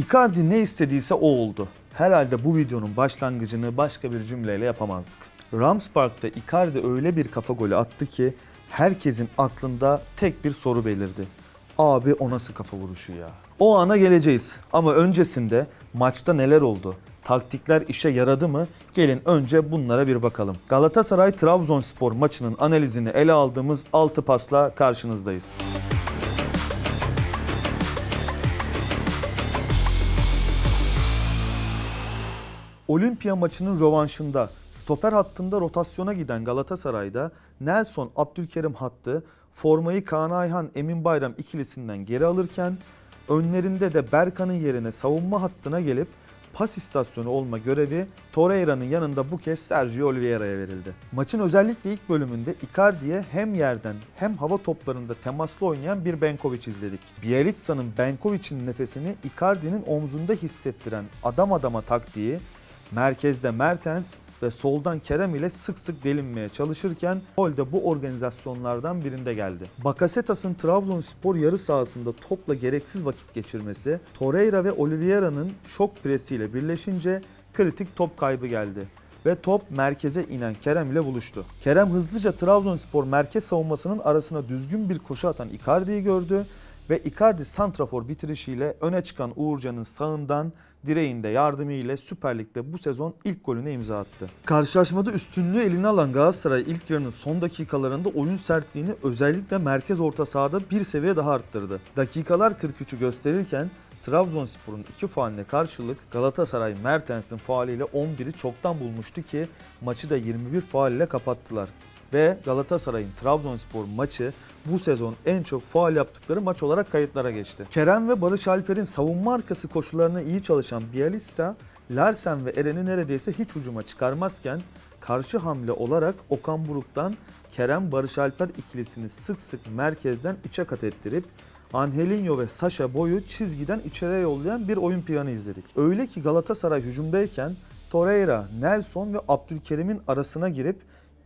Icardi ne istediyse o oldu. Herhalde bu videonun başlangıcını başka bir cümleyle yapamazdık. Rams Park'ta Icardi öyle bir kafa golü attı ki herkesin aklında tek bir soru belirdi. Abi o nasıl kafa vuruşu ya? O ana geleceğiz ama öncesinde maçta neler oldu? Taktikler işe yaradı mı? Gelin önce bunlara bir bakalım. Galatasaray Trabzonspor maçının analizini ele aldığımız 6 pasla karşınızdayız. Olimpiya maçının rövanşında stoper hattında rotasyona giden Galatasaray'da Nelson Abdülkerim hattı formayı Kaan Ayhan Emin Bayram ikilisinden geri alırken önlerinde de Berkan'ın yerine savunma hattına gelip pas istasyonu olma görevi Torreira'nın yanında bu kez Sergio Oliveira'ya verildi. Maçın özellikle ilk bölümünde Icardi'ye hem yerden hem hava toplarında temaslı oynayan bir Benkovic izledik. Bielitsa'nın Benkovic'in nefesini Icardi'nin omzunda hissettiren adam adama taktiği merkezde Mertens ve soldan Kerem ile sık sık delinmeye çalışırken gol de bu organizasyonlardan birinde geldi. Bakasetas'ın Trabzonspor yarı sahasında topla gereksiz vakit geçirmesi, Torreira ve Oliveira'nın şok presiyle birleşince kritik top kaybı geldi ve top merkeze inen Kerem ile buluştu. Kerem hızlıca Trabzonspor merkez savunmasının arasına düzgün bir koşu atan Icardi'yi gördü ve Icardi santrafor bitirişiyle öne çıkan Uğurcan'ın sağından direğinde yardımı ile Süper Lig'de bu sezon ilk golünü imza attı. Karşılaşmada üstünlüğü eline alan Galatasaray ilk yarının son dakikalarında oyun sertliğini özellikle merkez orta sahada bir seviye daha arttırdı. Dakikalar 43'ü gösterirken Trabzonspor'un iki fauline karşılık Galatasaray Mertens'in faaliyle 11'i çoktan bulmuştu ki maçı da 21 faal ile kapattılar. Ve Galatasaray'ın Trabzonspor maçı bu sezon en çok faal yaptıkları maç olarak kayıtlara geçti. Kerem ve Barış Alper'in savunma arkası koşularına iyi çalışan Bielitsa, Larsen ve Eren'i neredeyse hiç hücuma çıkarmazken karşı hamle olarak Okan Buruk'tan Kerem Barış Alper ikilisini sık sık merkezden içe kat ettirip Angelinho ve Sasha boyu çizgiden içeriye yollayan bir oyun planı izledik. Öyle ki Galatasaray hücumdayken Torreira, Nelson ve Abdülkerim'in arasına girip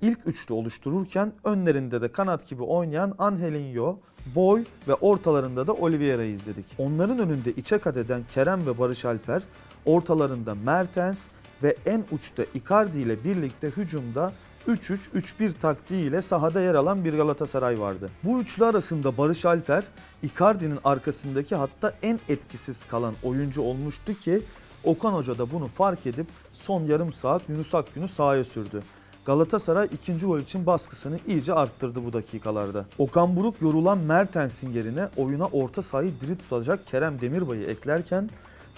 ilk üçlü oluştururken önlerinde de kanat gibi oynayan Angelinho, Boy ve ortalarında da Oliveira'yı izledik. Onların önünde içe kat eden Kerem ve Barış Alper, ortalarında Mertens ve en uçta Icardi ile birlikte hücumda 3-3-3-1 taktiğiyle sahada yer alan bir Galatasaray vardı. Bu üçlü arasında Barış Alper, Icardi'nin arkasındaki hatta en etkisiz kalan oyuncu olmuştu ki Okan Hoca da bunu fark edip son yarım saat Yunus Akgün'ü sahaya sürdü. Galatasaray ikinci gol için baskısını iyice arttırdı bu dakikalarda. Okan Buruk yorulan Mertens'in yerine oyuna orta sahayı diri tutacak Kerem Demirbay'ı eklerken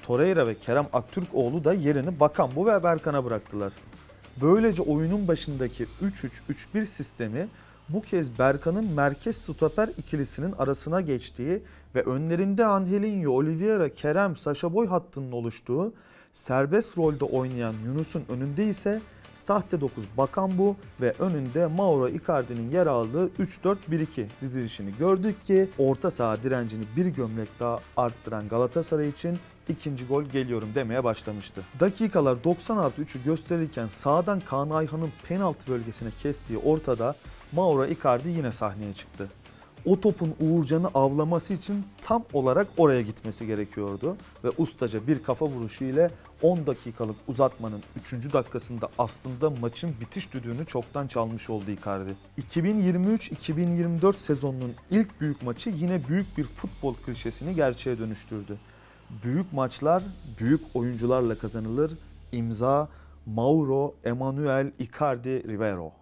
Torreira ve Kerem Aktürkoğlu da yerini Bakambu ve Berkan'a bıraktılar. Böylece oyunun başındaki 3-3-3-1 sistemi bu kez Berkan'ın merkez stoper ikilisinin arasına geçtiği ve önlerinde Angelinho, Oliveira, Kerem, Saşa Boy hattının oluştuğu serbest rolde oynayan Yunus'un önünde ise sahte 9 Bakambu ve önünde Mauro Icardi'nin yer aldığı 3-4-1-2 dizilişini gördük ki orta saha direncini bir gömlek daha arttıran Galatasaray için ikinci gol geliyorum demeye başlamıştı. Dakikalar 90 artı 3'ü gösterirken sağdan Kaan Ayhan'ın penaltı bölgesine kestiği ortada Mauro Icardi yine sahneye çıktı. O topun Uğurcan'ı avlaması için tam olarak oraya gitmesi gerekiyordu ve ustaca bir kafa vuruşu ile 10 dakikalık uzatmanın 3. dakikasında aslında maçın bitiş düdüğünü çoktan çalmış oldu Icardi. 2023-2024 sezonunun ilk büyük maçı yine büyük bir futbol klişesini gerçeğe dönüştürdü. Büyük maçlar büyük oyuncularla kazanılır. İmza Mauro Emanuel Icardi Rivero.